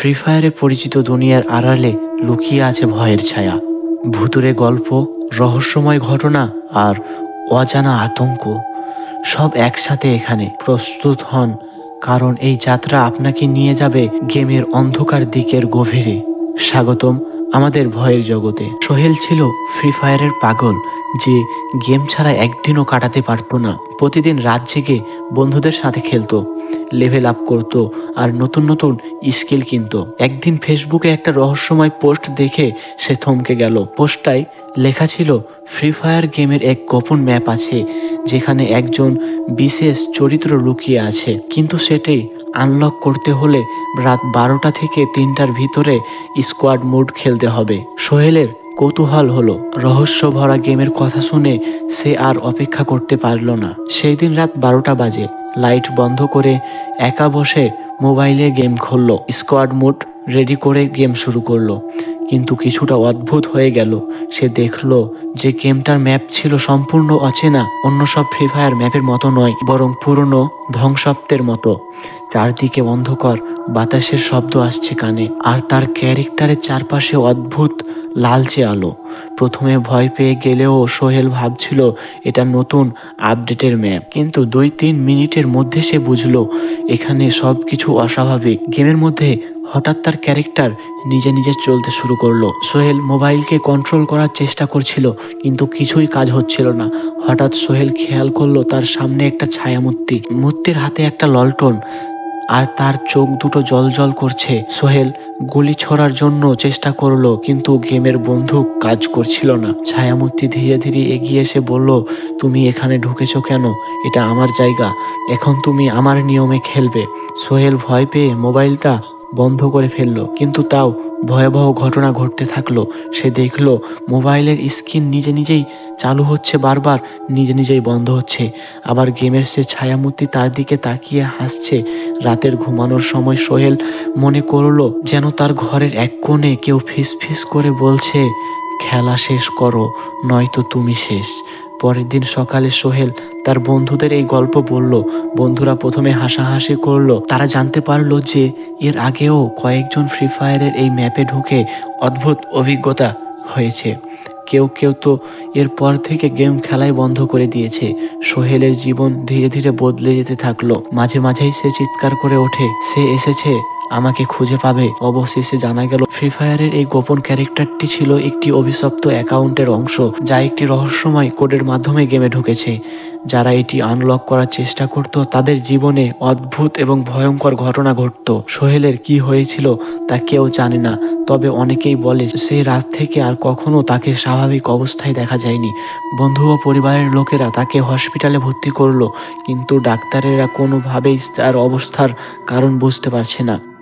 Free ফায়ারে পরিচিত দুনিয়ার আড়ালে লুকিয়ে আছে ভয়ের ছায়া। ভুতুরে গল্প, রহস্যময় ঘটনা আর অজানা আতঙ্ক। সব একসাথে এখানে প্রস্তুত হন, কারণ এই যাত্রা আপনাকে নিয়ে যাবে গেমের অন্ধকার দিকের গভীরে। স্বাগতম আমাদের ভয়ের জগতে। সোহেল ছিল ফ্রি ফায়ারের পাগল, যে গেম ছাড়া একদিনও কাটাতে পারতো না। প্রতিদিন রাত জেগে বন্ধুদের সাথে খেলতো লেভেল আপ করত আর নতুন নতুন স্কিল কিনতো। একদিন ফেসবুকে একটা রহস্যময় পোস্ট দেখে সে থমকে গেল। পোস্টটায় লেখা ছিল ফ্রি ফায়ার গেমের এক গোপন ম্যাপ আছে, যেখানে একজন বিশেষ চরিত্র লুকিয়ে আছে। কিন্তু সেটাই আনলক করতে হলে রাত বারোটা থেকে তিনটার ভিতরে স্কোয়াড মোড খেলতে হবে। সোহেলের কৌতূহল হলো। রহস্য ভরা গেমের কথা শুনে সে আর অপেক্ষা করতে পারল না। সেই দিন রাত বারোটা বাজে। লাইট বন্ধ করে একা বসে মোবাইলে গেম খুললো। স্কোয়াড মোড রেডি করে গেম শুরু করল। কিন্তু কিছুটা অদ্ভুত হয়ে গেল। সে দেখল যে গেমটার ম্যাপ ছিল সম্পূর্ণ অচেনা, অন্য সব ফ্রি ফায়ার ম্যাপের মতো নয়, বরং পুরনো ধ্বংসপ্তের মতো। চারদিকে অন্ধকার, বাতাসের শব্দ আসছে কানে, আর তার ক্যারেক্টারের চারপাশে অদ্ভুত লালচে আলো। প্রথমে ভয় পেয়ে গেলেও সোহেল ভাবছিল, এটা নতুন আপডেটের ম্যাপ। কিন্তু দুই তিন মিনিটের মধ্যে সে বুঝলো, এখানে সব কিছু অস্বাভাবিক। গেমের মধ্যে হঠাৎ তার ক্যারেক্টার নিজে নিজে চলতে শুরু করল। সোহেল মোবাইলকে কন্ট্রোল করার চেষ্টা করছিল, কিন্তু কিছুই কাজ হচ্ছিল না। হঠাৎ সোহেল খেয়াল করল তার সামনে একটা ছায়া মূর্তি মূর্তির হাতে একটা ললটন আর তার চোখ দুটো জল জল করছে। সোহেল গুলি ছড়ার জন্য চেষ্টা করল, কিন্তু গেমের বন্দুক কাজ করছিল না। ছায়ামূর্তি ধীরে ধীরে এগিয়ে এসে বলল, তুমি এখানে ঢুকেছো কেন? এটা আমার জায়গা। এখন তুমি আমার নিয়মে খেলবে। সোহেল ভয় পেয়ে মোবাইলটা বন্ধ করে ফেলল, কিন্তু তাও ভয়াবহ ঘটনা ঘটতে থাকল। সে দেখল, মোবাইলের স্ক্রিন নিজে নিজেই চালু হচ্ছে বারবার, নিজে নিজেই বন্ধ হচ্ছে। আবার গেমের সে ছায়ামূর্তি তার দিকে তাকিয়ে হাসছে। রাতের ঘুমানোর সময় সোহেল মনে করল যেন তার ঘরের এক কোণে কেউ ফিস ফিস করে বলছে, খেলা শেষ করো, নয়তো তুমি শেষ। পরের দিন সকালে সোহেল তার বন্ধুদের এই গল্প বলল। বন্ধুরা প্রথমে হাসাহাসি করল। তারা জানতে পারল যে এর আগেও কয়েকজন ফ্রি ফায়ারের এই ম্যাপে ঢুকে অদ্ভুত অভিজ্ঞতা হয়েছে। কেউ কেউ তো এরপর থেকে গেম খেলাই বন্ধ করে দিয়েছে। সোহেলের জীবন ধীরে ধীরে বদলে যেতে থাকল। মাঝে মাঝেই সে চিৎকার করে ওঠে, সে এসেছে? আমাকে খুঁজে পাবে। অবশেষে জানা গেল ফ্রি ফায়ারের এই গোপন ক্যারেক্টারটি ছিল একটি অভিশপ্ত অ্যাকাউন্টের অংশ, যা একটি রহস্যময় কোডের মাধ্যমে গেমে ঢুকেছে। যারা এটি আনলক করার চেষ্টা করত, তাদের জীবনে অদ্ভুত এবং ভয়ঙ্কর ঘটনা ঘটত। সোহেলের কি হয়েছিল, তা কেউ জানে না, তবে অনেকেই বলে সেই রাত থেকে আর কখনো তাকে স্বাভাবিক অবস্থায় দেখা যায়নি। বন্ধু ও পরিবারের লোকেরা তাকে হসপিটালে ভর্তি করল, কিন্তু ডাক্তারেরা কোনোভাবেই তার অবস্থার কারণ বুঝতে পারছে না।